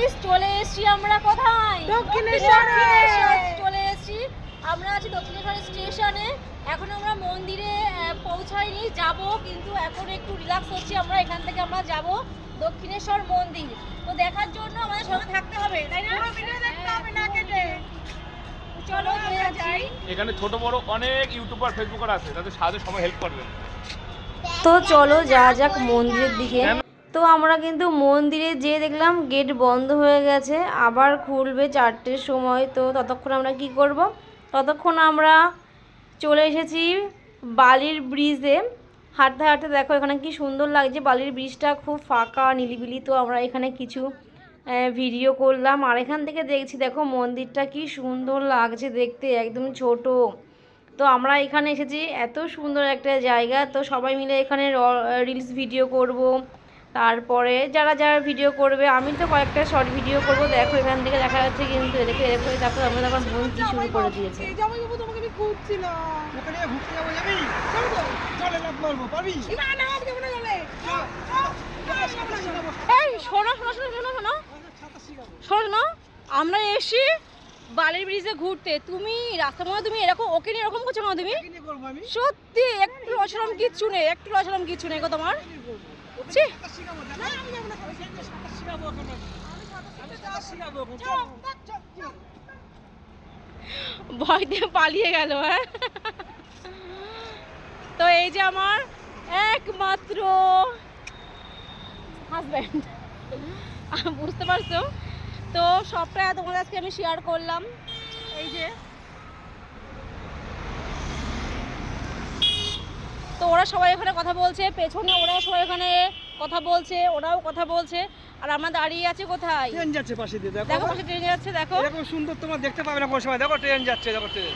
Bridge চলে এসেছি আমরা কোথায়? দক্ষিণেশ্বরে। চলে এসেছি। আমরা আছি দক্ষিণেশ্বর স্টেশনে। এখন আমরা মন্দিরে পৌঁছাইনি যাব কিন্তু এখন একটু রিল্যাক্স হচ্ছি। আমরা এখান থেকে আমরা যাব দক্ষিণেশ্বর মন্দির। তো দেখার জন্য আমাদের সঙ্গে থাকতে হবে তাই না? চলো চলে যাই। এখানে ছোট বড় অনেক ইউটিউবার ফেসবুকার আছে। তাদের সাহায্যে সময় হেল্প করবেন তো চলো যা যাক মন্দিরের দিকে। তো আমরা কিন্তু মন্দিরে যেয়ে দেখলাম গেট বন্ধ হয়ে গেছে, আবার খুলবে চারটের সময়। তো ততক্ষণ আমরা কি করব? ততক্ষণ আমরা চলে এসেছি বালির ব্রিজে। হাঁটতে হাঁটতে দেখো এখানে কি সুন্দর লাগছে, বালির ব্রিজটা খুব ফাঁকা নিলিবিলি তো আমরা এখানে কিছু ভিডিও করলাম। আর এখান থেকে দেখছি, দেখো মন্দিরটা কি সুন্দর লাগছে দেখতে, একদম ছোট। তো আমরা এখানে এসেছি, এত সুন্দর একটা জায়গা। তো সবাই মিলে এখানে রিলস ভিডিও করব। তারপরে যারা যারা ভিডিও করবে আমি তো কয়েকটা শর্ট ভিডিও করব। দেখো এখান থেকে দেখা যাচ্ছে কিন্তু এদেরকে এরকম তারপর আমরা তখন বোন কি শুরু করে দিয়েছে। শোনো শোনো শোনো শোনো শোনো। শোনো আমরা এসি বালির ব্রিজে ঘুরতে তুমি রাস্তার মধ্যে তুমি এরকম ওকে নিয়ে এরকম করছ না তুমি? সত্যি একটু অসরম কিচ্ছু নেই একটু অসরম কিচ্ছু নেই গো তোমার। ছি। ভয় দিয়ে পালিয়ে গেল হ্যাঁ? তো এই যে আমার একমাত্র হাজব্যান্ড বুঝতে পারছ? তো সবটা তোমাদের আজকে আমি শেয়ার করলাম। এই যে তো ওরা সবাই এখানে কথা বলছে পেছনে ওরা সবাই ওখানে কথা বলছে ওরাও কথা বলছে। আর আমরা দাঁড়িয়ে আছি কোথায়? ট্রেন যাচ্ছে পাশে দিয়ে দেখো। দেখো পাশে ট্রেন যাচ্ছে দেখো। এরকম সুন্দর তোমার দেখতে পাবে না কোনো সময়। দেখো ট্রেন যাচ্ছে দেখো ট্রেন।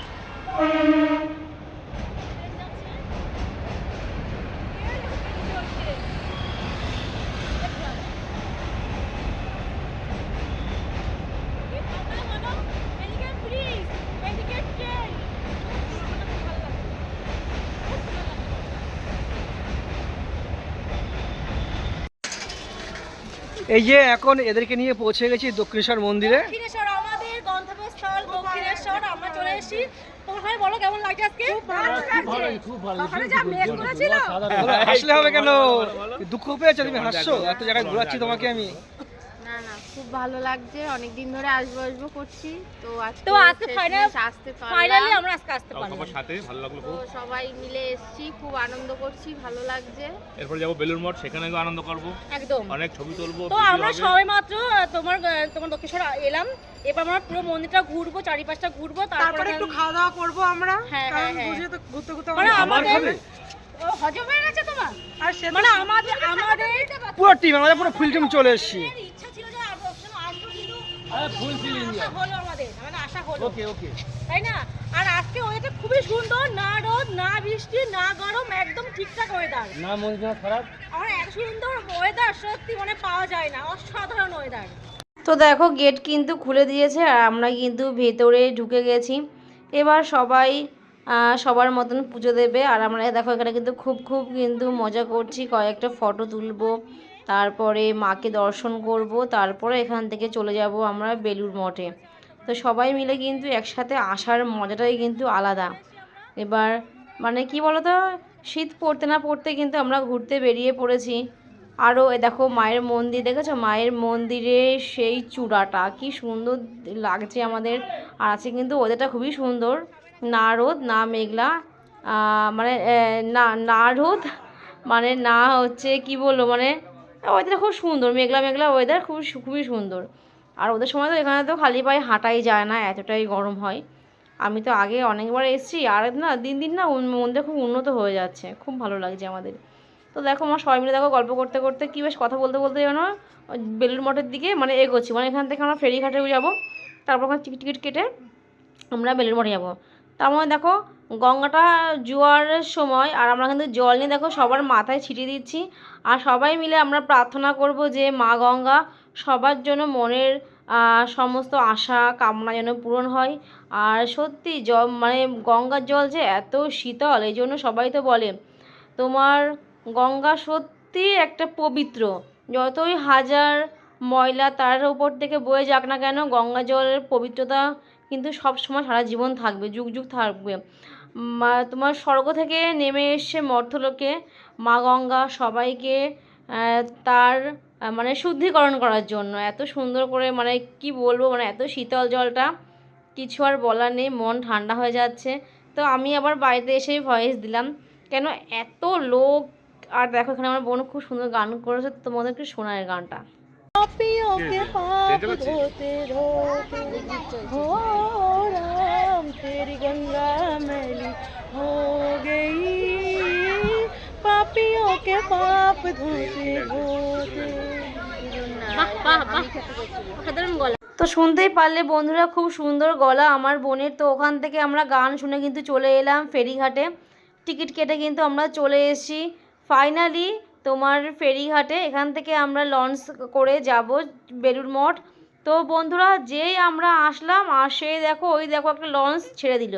এই যে এখন এদেরকে নিয়ে পৌঁছে গেছি দক্ষিণেশ্বর মন্দিরে। দক্ষিণেশ্বর আমাদের গন্তব্যস্থল দক্ষিণেশ্বর। আমরা চলে এসেছি। বলো কেমন লাগছে আজকে? সকালে যা মেঘ করেছিল? হাসলে হবে কেন? দুঃখ পেয়েছ তুমি হাসছো? এত জায়গায় ঘোরাচ্ছি তোমাকে আমি। খুব ভালো লাগছে। অনেকদিন ধরে আসব আসব করছি। তো আজকে তো আজকে final- আসতে ফাইনালি আমরা আজকে আসতে পারলাম। সবার সাথে ভালো লাগল তো খুব সবাই মিলে এসেছি খুব আনন্দ করছি ভালো লাগছে। এরপর যাব বেলুর মঠ সেখানে গিয়ে আনন্দ করব। একদম। অনেক ছবি তুলবো তো আমরা সবাই মাত্র তোমার তোমার দক্ষিণেশ্বর এলাম। এবার আমরা পুরো মন্দিরটা ঘুরবো চারিপাশটা ঘুরবো তারপরে একটু খাওয়া দাওয়া করব আমরা হ্যাঁ, কারণ হ্যাঁ, হ্যাঁ। বুঝে তো ঘুরতে ঘুরতে মানে আমাদের- হজম হয়ে গেছে তোমার? আর সে মানে আমাদের আমাদের পুরো টিম আমাদের পুরো ফুল টিম চলে এসেছি। হলো আমাদের মানে আশা হলো। ওকে ওকে। তাই না? আর আজকে ওয়েদার খুবই সুন্দর না রোদ না বৃষ্টি না গরম একদম ঠিকঠাক ওয়েদার। না মন্দির খারাপ? আমার এত সুন্দর ওয়েদার সত্যি মানে পাওয়া যায় না অসাধারণ ওয়েদার। তো দেখো গেট কিন্তু খুলে দিয়েছে আর আমরা কিন্তু ভেতরে ঢুকে গেছি। এবার সবাই সবার মতন পুজো দেবে আর আমরা দেখো এখানে কিন্তু খুব খুব কিন্তু মজা করছি কয়েকটা ফটো তুলবো। তারপরে মাকে দর্শন করব, তারপরে এখান থেকে চলে যাব আমরা বেলুর মঠে। তো সবাই মিলে কিন্তু একসাথে আসার মজাটাই কিন্তু আলাদা। এবার মানে কি বলতো, শীত পড়তে না পড়তে কিন্তু আমরা ঘুরতে বেরিয়ে পড়েছি। আরও দেখো মায়ের মন্দির, দেখেছ? মায়ের মন্দিরে সেই চূড়াটা কি সুন্দর লাগছে আমাদের। আর আছে কিন্তু ওদেরটা খুবই সুন্দর। না রোদ, না মেঘলা মানে না না রোদ মানে না হচ্ছে কি বলব মানে ওয়েদার খুব সুন্দর, মেঘলা মেঘলা ওয়েদার খুব খুবই সুন্দর। আর ওদের সময় তো এখানে তো খালি পায়ে হাঁটাই যায় না, এতটাই গরম হয়। আমি তো আগে অনেকবার এসেছি, আর না, দিন দিন না মন্দির খুব উন্নত হয়ে যাচ্ছে, খুব ভালো লাগছে আমাদের। তো দেখো, আমার সবাই মিলে দেখো গল্প করতে করতে কী বেশ কথা বলতে বলতে যেন বেলুর মঠের দিকে মানে এগোচ্ছি। মানে এখান থেকে আমরা ফেরিঘাটে যাব, তারপর ওখানে টিকিট টিকিট কেটে আমরা বেলুর মঠে যাব। তার মধ্যে দেখো গঙ্গাটা জোয়ারের সময়, আর আমরা কিন্তু জল নিয়ে দেখো সবার মাথায় ছিটিয়ে দিচ্ছি। আর সবাই মিলে আমরা প্রার্থনা করব যে মা গঙ্গা সবার জন্য মনের সমস্ত আশা, কামনা যেন পূরণ হয়। আর সত্যি জল মানে গঙ্গার জল যে এত শীতল, এই জন্য সবাই তো বলে, তোমার গঙ্গা সত্যি একটা পবিত্র। যতই হাজার ময়লা তার উপর থেকে বয়ে যাক না কেন, গঙ্গা জলের পবিত্রতা কিন্তু সব সময় সারা জীবন থাকবে, যুগ যুগ থাকবে। তোমার স্বর্গ থেকে নেমে এসে মর্থলোকে মা গঙ্গা সবাইকে তার মানে শুদ্ধিকরণ করার জন্য, এত সুন্দর করে মানে কি বলব মানে এত শীতল জলটা, কিছু আর বলার নেই, মন ঠান্ডা হয়ে যাচ্ছে। তো আমি আবার বাড়িতে এসেই ভয়েস দিলাম, কেন এত লোক, আর দেখো এখানে আমার বোন খুব সুন্দর গান করেছে, তোমাদেরকে শোনায় গানটা। পাপি ওকে গলা। তো শুনতেই পারলে বন্ধুরা খুব সুন্দর গলা আমার বোনের। তো ওখান থেকে আমরা গান শুনে কিন্তু চলে এলাম ফেরিঘাটে। টিকিট কেটে কিন্তু আমরা চলে এসেছি। ফাইনালি তোমার ফেরিঘাটে এখান থেকে আমরা লঞ্চ করে যাব বেলুর মঠ। তো বন্ধুরা, যেই আমরা আসলাম, আর সেই দেখো, ওই দেখো একটা লঞ্চ ছেড়ে দিল।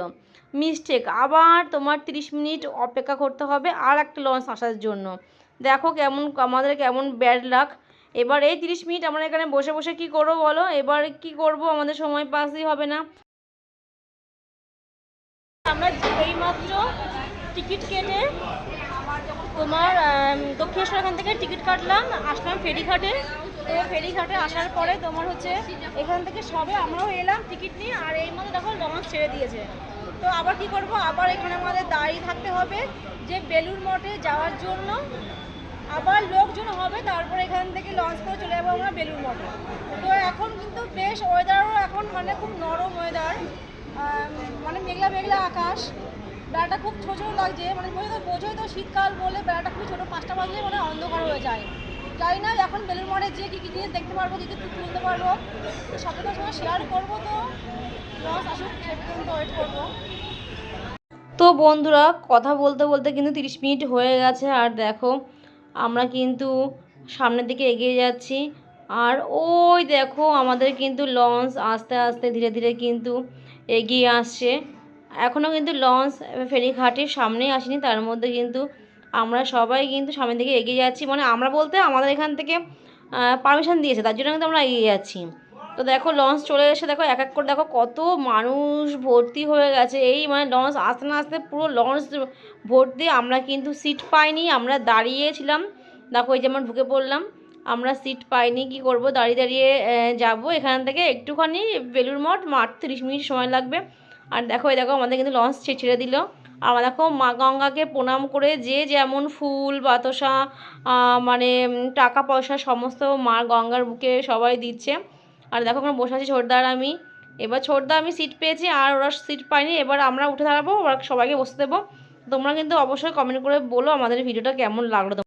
মিস্টেক আবার তোমার তিরিশ মিনিট অপেক্ষা করতে হবে আর একটা লঞ্চ আসার জন্য। দেখো কেমন, আমাদের কেমন ব্যাড লাক এবার এই তিরিশ মিনিট আমরা এখানে বসে বসে কি করব বলো? এবার কি করব? আমাদের সময় পাসই হবে না। আমরা এইমাত্র টিকিট কেটে তোমার দক্ষিণেশ্বর এখান থেকে টিকিট কাটলাম, আসলাম ফেরিঘাটে। তো ফেরিঘাটে আসার পরে তোমার হচ্ছে এখান থেকে সবে আমরাও এলাম টিকিট নিয়ে, আর এই মধ্যে দেখো লঞ্চ ছেড়ে দিয়েছে। তো আবার কি করব? আবার এখানে আমাদের দাঁড়িয়ে থাকতে হবে যে বেলুর মঠে যাওয়ার জন্য। আবার লোকজন হবে, তারপর এখান থেকে লঞ্চ করে চলে যাব আমরা বেলুর মঠে। তো এখন কিন্তু বেশ ওয়েদারও এখন মানে খুব নরম ওয়েদার মানে মেঘলা মেঘলা আকাশ। বেলাটা খুব ছোটো ছোটো লাগছে মানে বোঝোই তো বোঝোই তো শীতকাল বলে বেড়াটা খুবই ছোটো, পাঁচটা বাজলে মানে অন্ধকার হয়ে যায়। জানি না এখন বেলুর মঠে যেয়ে কী কী জিনিস দেখতে পারব, কী কী তুলতে পারব। সবটা সঙ্গে শেয়ার করব তো। লঞ্চ আসুক সে পর্যন্ত ওয়েট করব। তো বন্ধুরা, কথা বলতে বলতে কিন্তু তিরিশ মিনিট হয়ে গেছে, আর দেখো, আমরা কিন্তু সামনের দিকে এগিয়ে যাচ্ছি। আর ওই দেখো, আমাদের কিন্তু লঞ্চ আস্তে আস্তে ধীরে ধীরে কিন্তু এগিয়ে আসছে। এখনও কিন্তু লঞ্চ ফেরিঘাটের সামনেই আসেনি, তার মধ্যে কিন্তু আমরা সবাই কিন্তু সামনের দিকে এগিয়ে যাচ্ছি। মানে আমরা বলতে আমাদের এখান থেকে পারমিশন দিয়েছে, তার জন্য কিন্তু আমরা এগিয়ে যাচ্ছি। তো দেখো লঞ্চ চলে এসে দেখো এক এক করে, দেখো কত মানুষ ভর্তি হয়ে গেছে। এই মানে লঞ্চ আসতে না আসতে পুরো লঞ্চ ভর্তি, আমরা কিন্তু সিট পাইনি, আমরা দাঁড়িয়েছিলাম দেখো এই যেমন ঢুকে পড়লাম, আমরা সিট পাইনি, কি করব? দাঁড়িয়ে দাঁড়িয়ে যাব। এখান থেকে একটুখানি বেলুর মঠ, মাঠ, তিরিশ মিনিট সময় লাগবে। আর দেখো, এই দেখো, আমাদের কিন্তু লঞ্চ ছেড়ে দিল। আমরা দেখো, মা গঙ্গাকে প্রণাম করে যে যেমন ফুল, বাতাসা মানে টাকা, পয়সা সমস্ত মা গঙ্গার বুকে সবাই দিচ্ছে। আর দেখো, ওখানে বসে আছি ছোটদা আর আমি। এবার ছোটদা আমি সিট পেয়েছি, আর ওরা সিট পাইনি এবার আমরা উঠে দাঁড়াবো, ওরা সবাইকে বসতে দেবো। তোমরা কিন্তু অবশ্যই কমেন্ট করে বলো আমাদের ভিডিওটা কেমন লাগল।